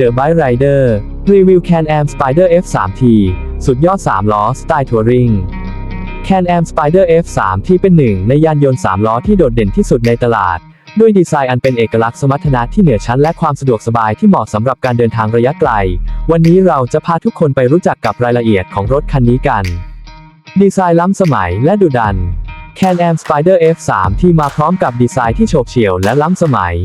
The Bike Rider รีวิว Can-Am Spider F3T สุดยอด 3 ล้อสไตล์ทัวริง Can-Am Spider F3T เป็นหนึ่งในยานยนต์ 3 ล้อที่โดดเด่นที่สุดในตลาด ด้วยดีไซน์อันเป็นเอกลักษณ์สมรรถนะที่เหนือชั้นและความสะดวกสบายที่เหมาะสำหรับการเดินทางระยะไกล วันนี้เราจะพาทุกคนไปรู้จักกับรายละเอียดของรถคันนี้กัน ดีไซน์ล้ำสมัยและดุดัน Can-Am Spider F3 ที่มาพร้อมกับดีไซน์ที่โฉบเฉี่ยวและล้ำสมัย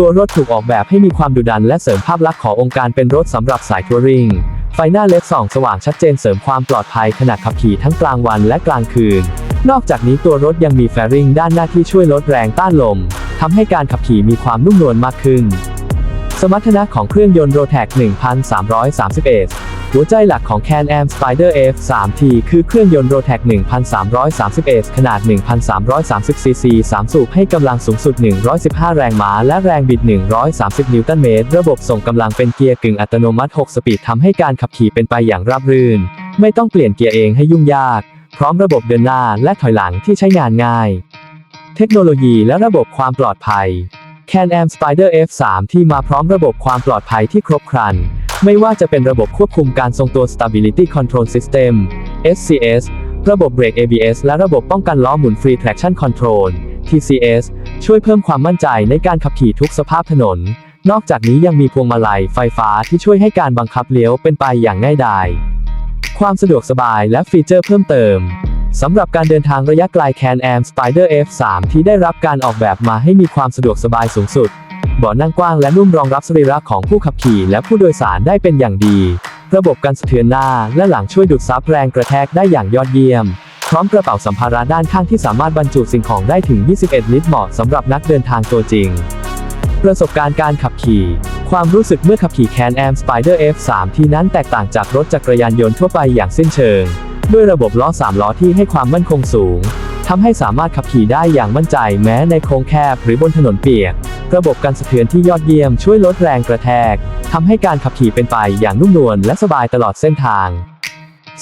ตัวรถถูกออกแบบให้มีความดุดันและเสริมภาพลักษณ์ขององค์การเป็นรถสำหรับสายทัวริง ไฟหน้าเล็ดส่องสว่างชัดเจนเสริมความปลอดภัยขณะขับขี่ทั้งกลางวันและกลางคืน นอกจากนี้ตัวรถยังมีแฟริงด้านหน้าที่ช่วยลดแรงต้านลมทำให้การขับขี่มีความนุ่มนวลมากขึ้น สมรรถนะของเครื่องยนต์โรแท็ก 1331 หัวใจหลักของ Can-Am Spider F3T คือเครื่องยนต์ Rotax 1331ขนาด 1330 cc 3 สูบให้กำลังสูงสุด 115 แรงม้า และแรงบิด 130 นิวตันเมตร ระบบส่งกำลังเป็นเกียร์กึ่งอัตโนมัติ 6 สปีดทำให้การขับขี่เป็นไปอย่างราบรื่น ไม่ต้องเปลี่ยนเกียร์เองให้ยุ่งยาก พร้อมระบบเดินหน้าและถอยหลังที่ใช้งานง่าย เทคโนโลยีและระบบความปลอดภัย Can-Am Spider F3 ที่มาพร้อมระบบความปลอดภัยที่ครบครัน ไม่ว่าจะเป็นระบบควบคุมการทรงตัว Stability Control System SCS ระบบเบรก ABS และระบบป้องกันล้อหมุน Free Traction Control TCS ช่วยเพิ่มความมั่นใจในการขับขี่ทุกสภาพถนน นอกจากนี้ยังมีพวงมาลัยไฟฟ้าที่ช่วยให้การบังคับเลี้ยวเป็นไปอย่างง่ายดาย ความสะดวกสบายและฟีเจอร์เพิ่มเติมสำหรับการเดินทางระยะไกล Can-Am Spider F3 ที่ได้รับการออกแบบมาให้มีความสะดวกสบายสูงสุด เบาะนั่งกว้างและนุ่มรองรับสรีระของผู้ขับขี่และผู้โดยสารได้เป็นอย่างดี ระบบการสะเทือนหน้าและหลังช่วยดูดซับแรงกระแทกได้อย่างยอดเยี่ยม พร้อมกระเป๋าสัมภาระด้านข้างที่สามารถบรรจุสิ่งของได้ถึง 21 ลิตรเหมาะสำหรับนักเดินทางตัวจริง ประสบการณ์การขับขี่ ความรู้สึกเมื่อขับขี่ Can-Am Spider F3 ที่นั้นแตกต่างจากรถจักรยานยนต์ทั่วไปอย่างสิ้นเชิง ด้วยระบบล้อ 3 ล้อที่ให้ความมั่นคงสูงทำให้สามารถขับขี่ได้อย่างมั่นใจแม้ในโค้งแคบหรือบนถนนเปียก ระบบการสะเทือนที่ยอดเยี่ยมช่วยลดแรงกระแทกทำให้การขับขี่เป็นไปอย่างนุ่มนวลและสบายตลอดเส้นทาง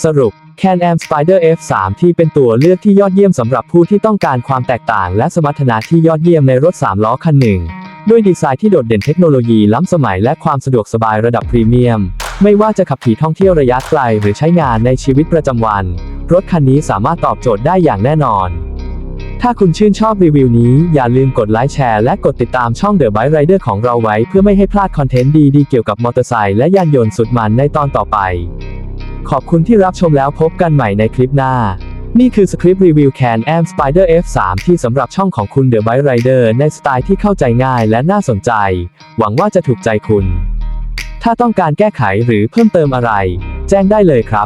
สรุป Can-Am Spider F3 ที่เป็นตัวเลือกที่ยอดเยี่ยมสำหรับผู้ที่ต้องการความแตกต่าง และสมรรถนะที่ยอดเยี่ยมในรถ 3 ล้อคันหนึ่ง ด้วยดีไซน์ที่โดดเด่นเทคโนโลยีล้ำสมัยและความสะดวกสบายระดับพรีเมียม ไม่ว่าจะขับขี่ท่องเที่ยวระยะไกลหรือใช้งานในชีวิตประจำวัน รถคันนี้สามารถตอบโจทย์ได้อย่างแน่นอน ถ้าคุณชื่นชอบรีวิวนี้ อย่าลืมกดไลค์แชร์และกดติดตามช่อง The Bike Rider ของเราไว้เพื่อไม่ให้พลาดคอนเทนต์ดีๆเกี่ยวกับมอเตอร์ไซค์และยานยนต์สุดมันในตอนต่อไป ขอบคุณที่รับชมแล้วพบกันใหม่ในคลิปหน้า นี่คือสคริปต์รีวิว Can-Am Spider F3 ที่สำหรับช่องของคุณ The Bike Rider ในสไตล์ที่เข้าใจง่ายและน่าสนใจ หวังว่าจะถูกใจคุณ ถ้าต้องการแก้ไขหรือเพิ่มเติมอะไร แจ้งได้เลยครับ